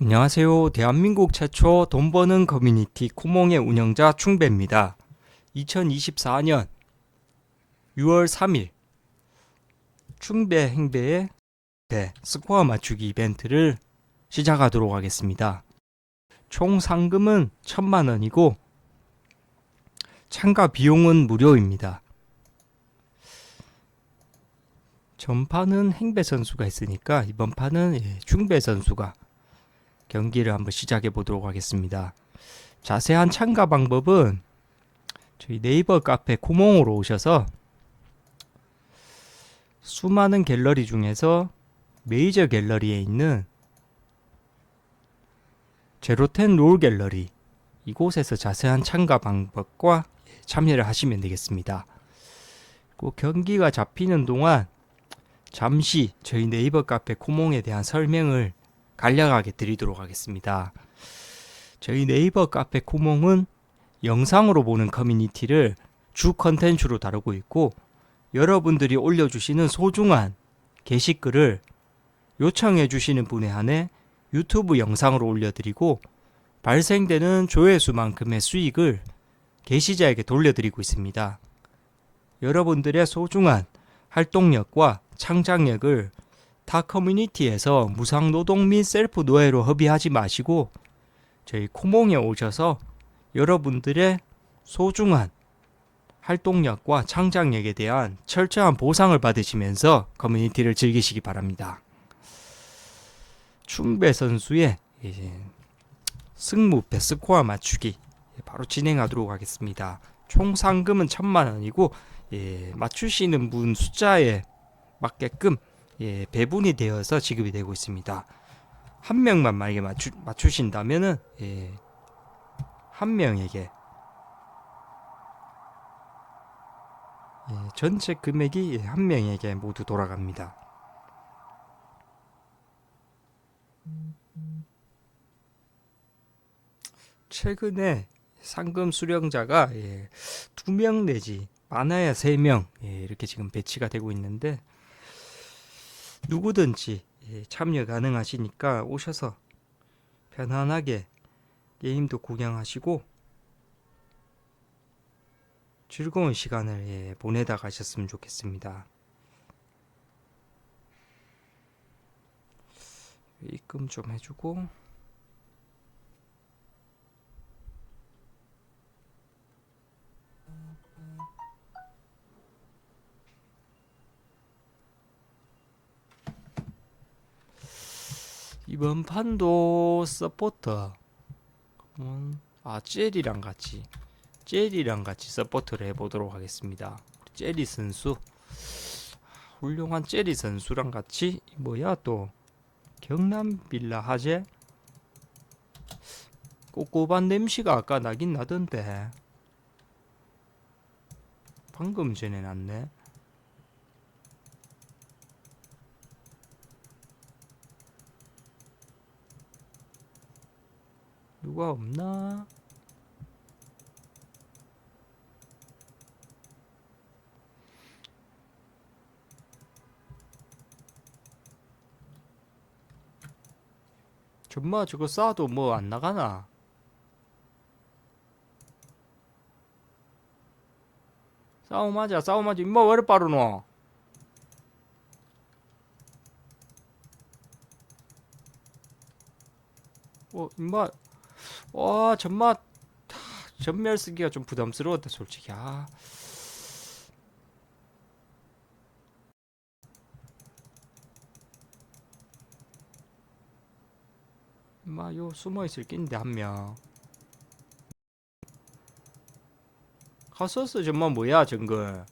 안녕하세요. 대한민국 최초 돈 버는 커뮤니티 코몽의 운영자 충배입니다. 2024년 6월 3일 충배 행배의 대 스코어 맞추기 이벤트를 시작하도록 하겠습니다. 총 상금은 1000만 원이고 참가 비용은 무료입니다. 전판은 행배 선수가 있으니까 이번 판은 예, 충배 선수가 경기를 한번 시작해 보도록 하겠습니다. 자세한 참가 방법은 저희 네이버 카페 코몽으로 오셔서 수많은 갤러리 중에서 메이저 갤러리에 있는 제로텐 롤 갤러리 이곳에서 자세한 참가 방법과 참여를 하시면 되겠습니다. 그 경기가 잡히는 동안 잠시 저희 네이버 카페 코몽에 대한 설명을 간략하게 드리도록 하겠습니다. 저희 네이버 카페 코몽은 영상으로 보는 커뮤니티를 주 컨텐츠로 다루고 있고 여러분들이 올려주시는 소중한 게시글을 요청해 주시는 분에 한해 유튜브 영상으로 올려드리고 발생되는 조회수만큼의 수익을 게시자에게 돌려드리고 있습니다. 여러분들의 소중한 활동력과 창작력을 타 커뮤니티에서 무상 노동 및 셀프 노예로 허비하지 마시고 저희 코몽에 오셔서 여러분들의 소중한 활동력과 창작력에 대한 철저한 보상을 받으시면서 커뮤니티를 즐기시기 바랍니다. 충배 선수의 승무 베스코어 맞추기 바로 진행하도록 하겠습니다. 총 상금은 천만 원이고 예, 맞추시는 분 숫자에 맞게끔 예, 배분이 되어서 지급이 되고 있습니다. 한 명만 만약에 맞추, 맞추신다면은 예, 한 명에게 예, 전체 금액이 예, 한 명에게 모두 돌아갑니다. 최근에 상금 수령자가 예, 두명 내지 많아야 세명 예, 이렇게 지금 배치가 되고 있는데 누구든지 예, 참여 가능하시니까 오셔서 편안하게 게임도 구경하시고 즐거운 시간을 예, 보내다 가셨으면 좋겠습니다. 입금 좀 해주고 이번 판도 서포터. 음, 아 젤이랑 같이 젤이랑 같이 서포트를 해보도록 하겠습니다. 젤리 선수. 훌륭한 젤리 선수랑 같이 뭐야 또? 경남 빌라 하재? 꼬꼬반 냄새가 아까 나긴 나던데. 방금 전에 났네. 누가 없나? 정말 저거 쏴도 뭐 안 나가나? 싸움하자 싸움하자 임마 왜 이렇게 빠르노? 어 임마 와 정말 전멸 쓰기가 좀 부담스러웠다 솔직히. 아. 임마 요 숨어있을 낀데 한명. 가서스 정말 뭐야 정글?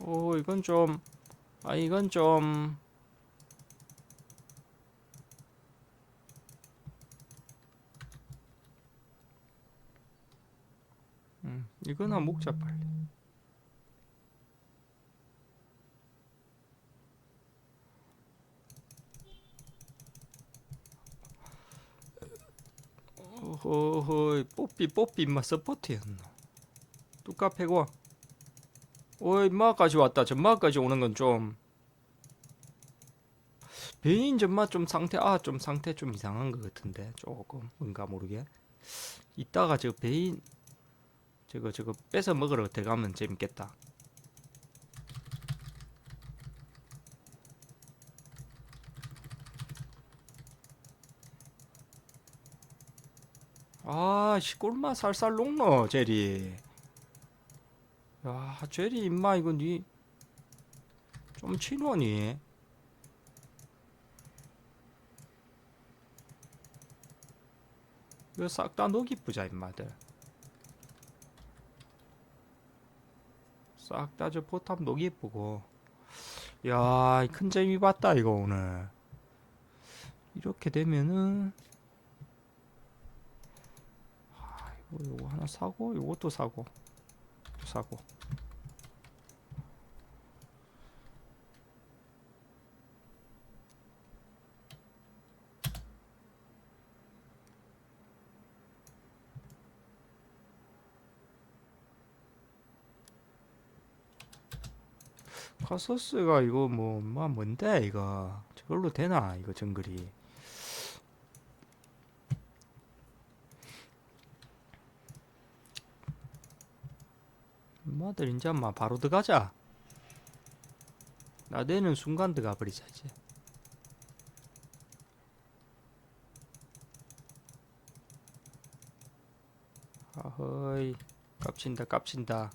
오 이건 좀 아 이건 좀 음, 이거나 먹자 빨리. 어허허 뽀삐 뽀삐 임마 서포트였나 뚜까 패고 오 임마까지 왔다. 전마까지 오는 건 좀. 베인 전마 좀 상태 아 좀 상태 좀 이상한 것 같은데 조금. 뭔가 모르게. 이따가 저 베인 저거 저거 뺏어 먹으러 들어가면 재밌겠다. 아, 씨, 꿀맛 살살 녹노, 제리. 야, 제리, 임마, 이거 니, 좀 치노니? 이거 싹 다 녹이 뿌자, 임마들. 싹 다 저 포탑 녹이 뿌고. 야, 큰 재미 봤다, 이거 오늘. 이렇게 되면은, 이거 요거 하나 사고 요것도 사고 또 사고 카서스가 이거 뭐, 뭐 뭔데 이거 저걸로 되나 이거 정글이 엄마들 인제 마 바로 들어가자. 나대는 순간 들어가 버리자 이제. 아허이 깝친다 깝친다.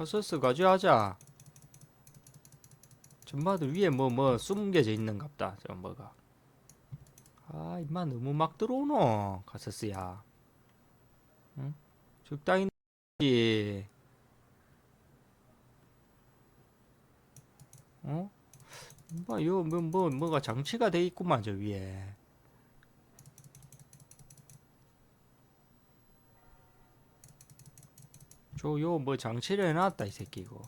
카서스 가져가자. 전마들 위에 뭐뭐 숨겨져 있는갑다. 저 뭐가. 아 임마 너무 막 들어오노 카서스야. 적당히 지 어? 뭐, 요, 뭐, 뭐, 뭐가 장치가 돼 있구만, 저 위에. 저, 요, 뭐, 장치를 해놨다, 이 새끼, 이거.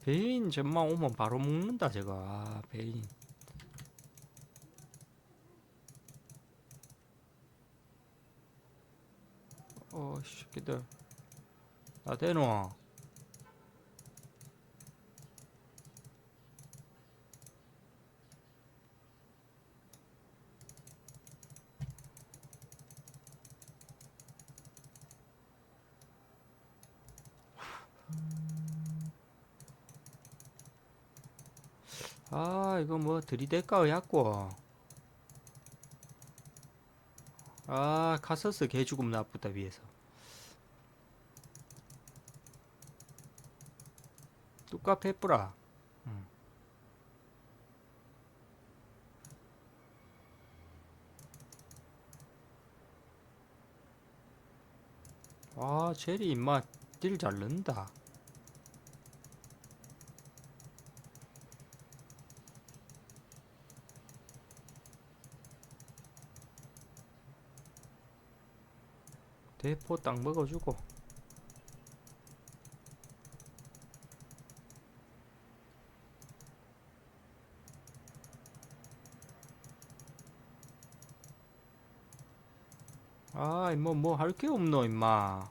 베인 전망 오면 바로 먹는다 제가. 아 베인. 어 새끼들. 나 대놓아 아 이거 뭐 들이댈까 해갖고. 아 카서스 개죽음 나쁘다 위에서. 해뿌라. 음. 아 제리 임마 딜 잘 넣는다 대포 딱 먹어주고. 아 임마 뭐 할 게 없노 임마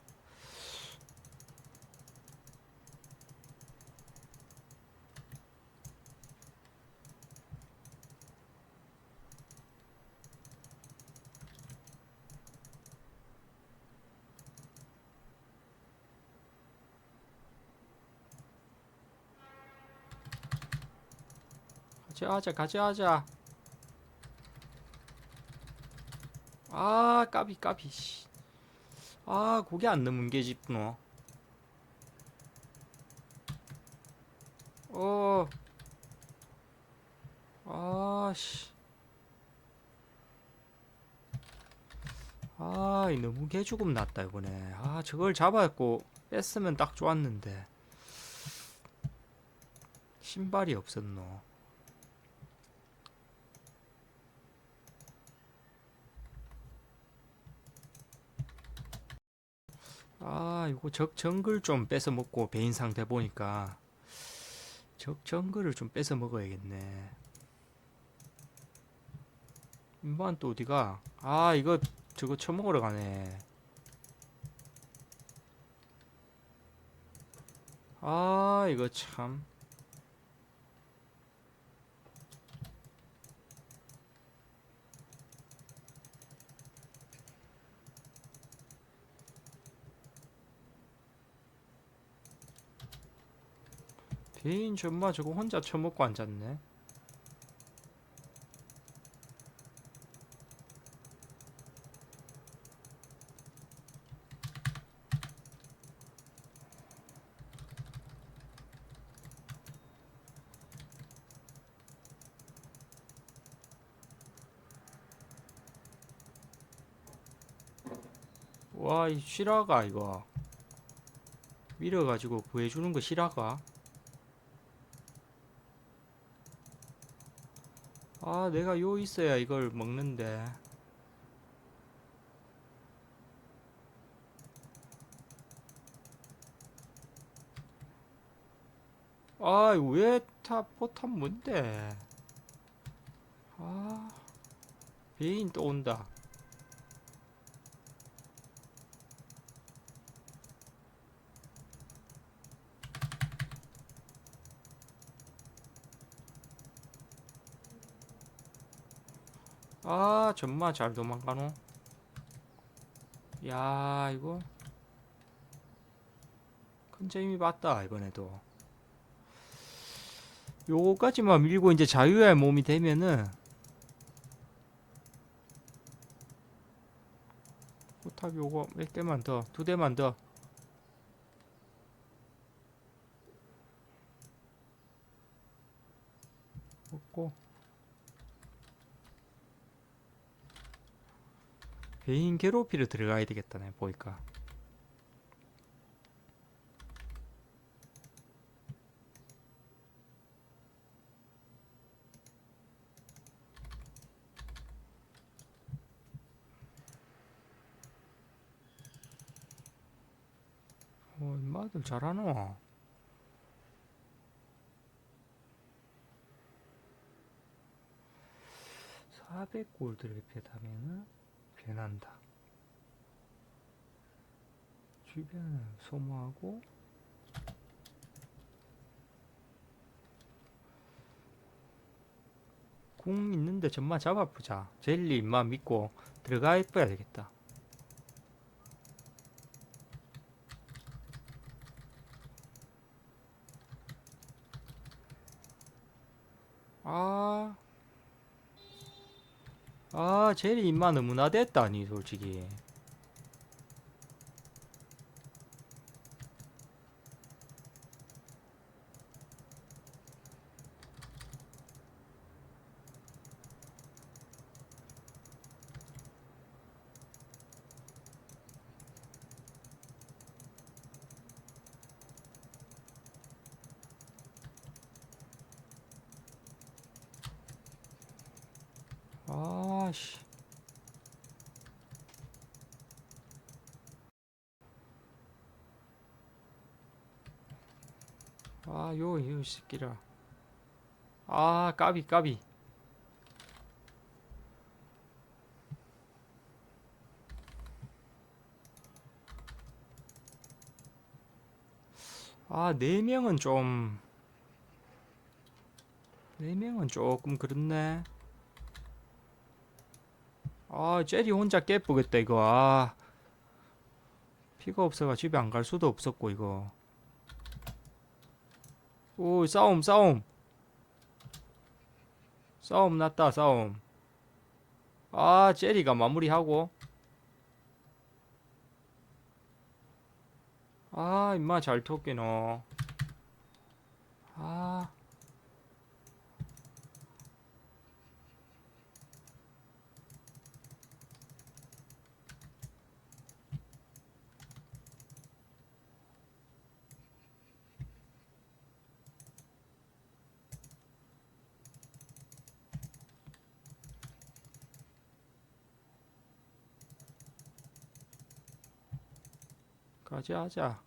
같이 하자 같이 하자. 아 까비 까비 씨. 아 고개 안 넘은 게 짚노. 어. 아씨. 아이 너무 개죽음 났다 이번에. 아 저걸 잡았고 뺐으면 딱 좋았는데. 신발이 없었노 아, 이거 적 정글 좀 뺏어 먹고 베인 상태 보니까 적 정글을 좀 뺏어 먹어야겠네. 인반 또 어디가? 아 이거 저거 처먹으러 가네. 아 이거 참. 개인 전마 저거 혼자 처먹고 앉았네. 와, 이 실화가 이거 밀어가지고 구해주는 거 실화가? 아, 내가 요 있어야 이걸 먹는데. 아, 왜 타, 포탑 뭔데? 아, 베인 또 온다. 아, 정말 잘 도망가노. 야, 이거 큰 재미 봤다 이번에도. 요거까지만 밀고 이제 자유의 몸이 되면은 포탑 요거 몇 개만 더, 두 대만 더. 먹고 개인 괴롭히러 들어가야 되겠다네 보니까 어, 인마들 잘하노. 사백 골드를 배타면은 변한다. 주변을 소모하고 궁 있는데 전마 잡아보자. 젤리 임마 믿고 들어가 있어야 되겠다. 아, 아, 젤리 임마 너무나 됐다니 솔직히. 아씨. 아, 요, 요, 이 새끼라. 아, 까비, 까비. 아, 네 명은 좀, 네 명은 조금 그렇네. 아, 제리 혼자 깨쁘겠다, 이거. 아, 피가 없어가 집에 안 갈 수도 없었고, 이거. 오, 싸움, 싸움. 싸움 났다, 싸움. 아, 제리가 마무리하고. 아, 임마 잘 텄게 너. 아. 차지하자.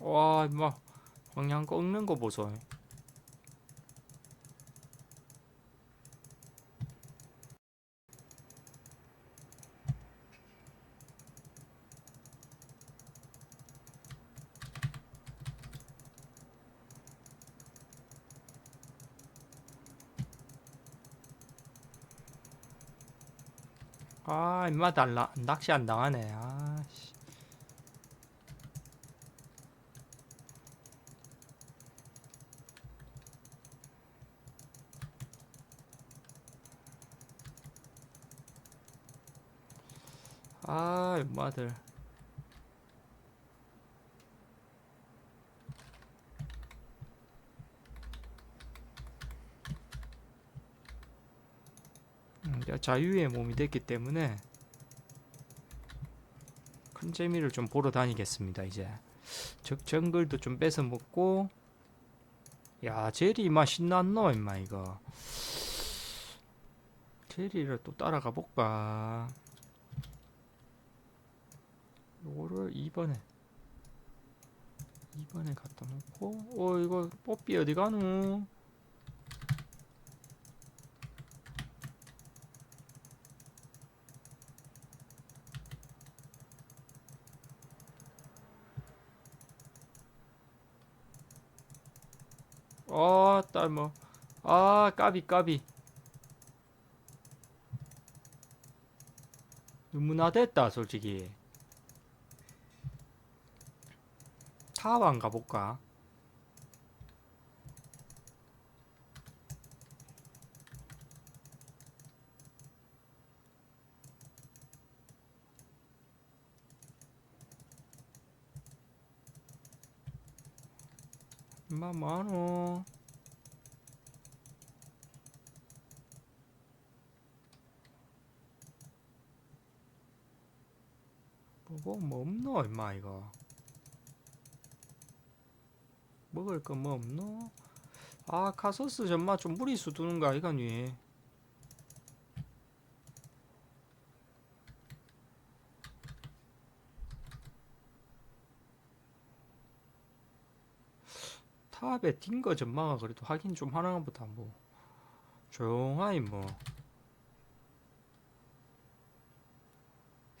와, 막 방향 꺾는 거 보소. 임마 달라. 낚시 안 당하네. 아씨. 아 임마들. 음, 자유의 몸이 됐기 때문에 큰 재미를 좀 보러 다니겠습니다 이제. 적 정글도 좀 뺏어 먹고. 야 제리 임마 신났노 임마 이거. 제리를 또 따라가 볼까? 요거를 2번에 2번에 갖다 놓고. 어 이거 뽀삐 어디 가노 어, 딸 뭐. 아, 까비 까비. 너무나 됐다, 솔직히. 타방 가볼까? 임마 뭐하노? 뭐고 뭐 없노 임마 이거 먹을 거 뭐 없노? 아 카소스 전마 좀 무리수 두는 거 아이가 니 탑에 뛴거 전마가 그래도 확인 좀 하나 보다 뭐 조용하니 뭐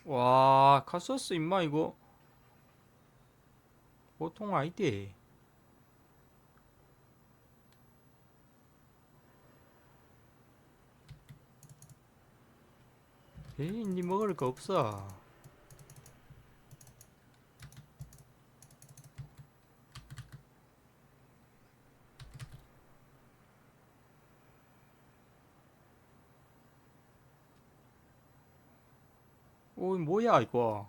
와, 카소스 임마 이거 보통 아이디. 에이, 니 먹을 거 없어. 오, 뭐야 이거?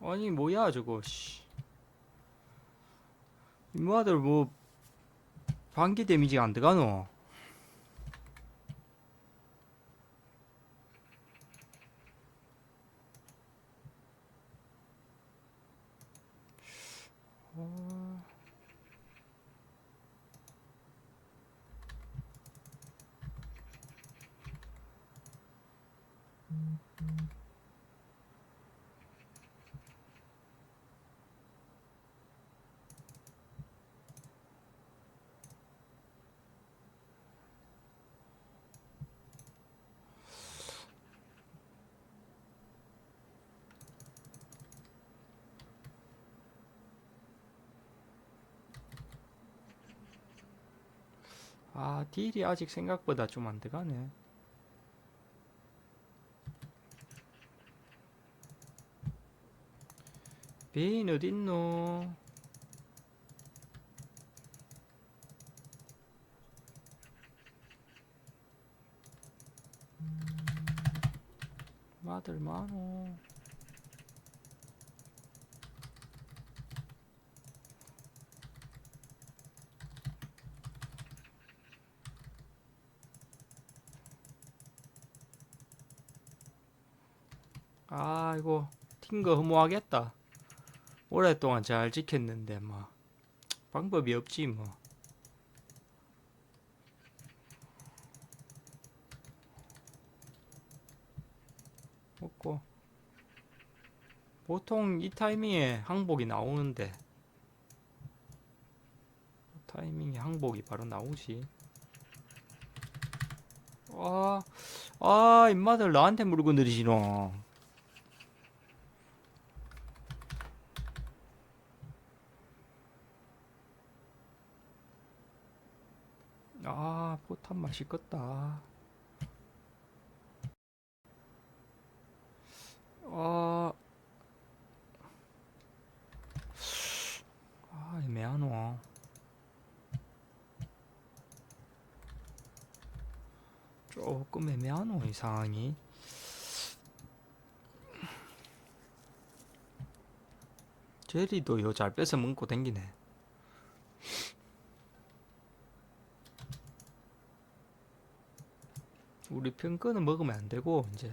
아니 뭐야 저거 씨. 이모아들 뭐 반기 데미지가 안 들어가노? 아 딜이 아직 생각보다 좀 안 들어가네. 베인 어딨노? 마들 많어. 아이고 튄거 허무하겠다. 오랫동안 잘 지켰는데 뭐 방법이 없지 뭐. 먹고 보통 이 타이밍에 항복이 나오는데 타이밍에 항복이 바로 나오지. 아, 아, 임마들 나한테 물고 느리시노. 아, 포탄 맛있겠다. 아, 아, 애매하노. 조금 애매하노, 이 상황이. 제리도 요 잘 뺏어 먹고 댕기네. 우리 편 거는 먹으면 안 되고 이제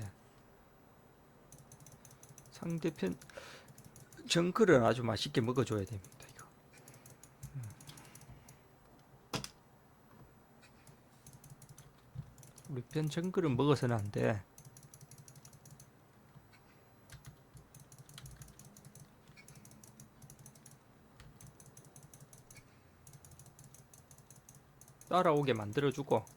상대편 정글을 아주 맛있게 먹어줘야 됩니다. 이거. 음. 우리 편 정글은 먹어서는 안 돼. 따라오게 만들어주고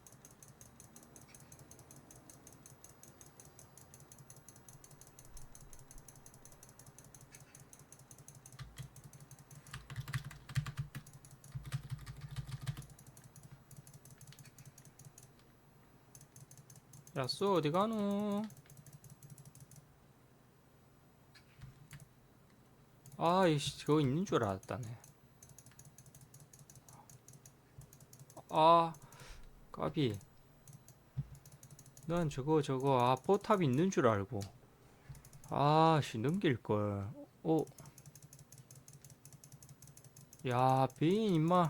야쏘 어디 가노? 아이씨 저거 있는 줄 알았다네. 아 까비. 난 저거 저거 아 포탑 있는 줄 알고. 아씨 넘길 걸. 어. 야 베인 임마.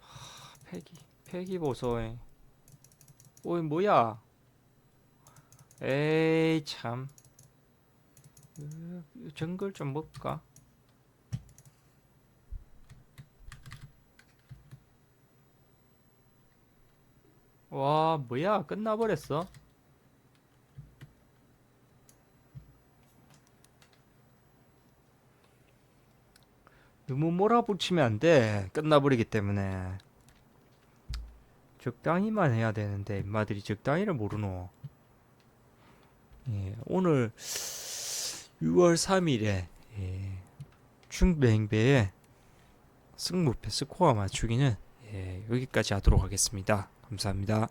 하, 패기 패기 보소해. 어이 뭐야? 에이 참. 으, 정글 좀 먹을까? 와 뭐야 끝나버렸어? 너무 몰아붙이면 안 돼. 끝나버리기 때문에. 적당히만 해야 되는데 인마들이 적당히를 모르노. 예, 오늘 6월 3일에 예, 충배행배의 승무패 스코어 맞추기는 예, 여기까지 하도록 하겠습니다. 감사합니다.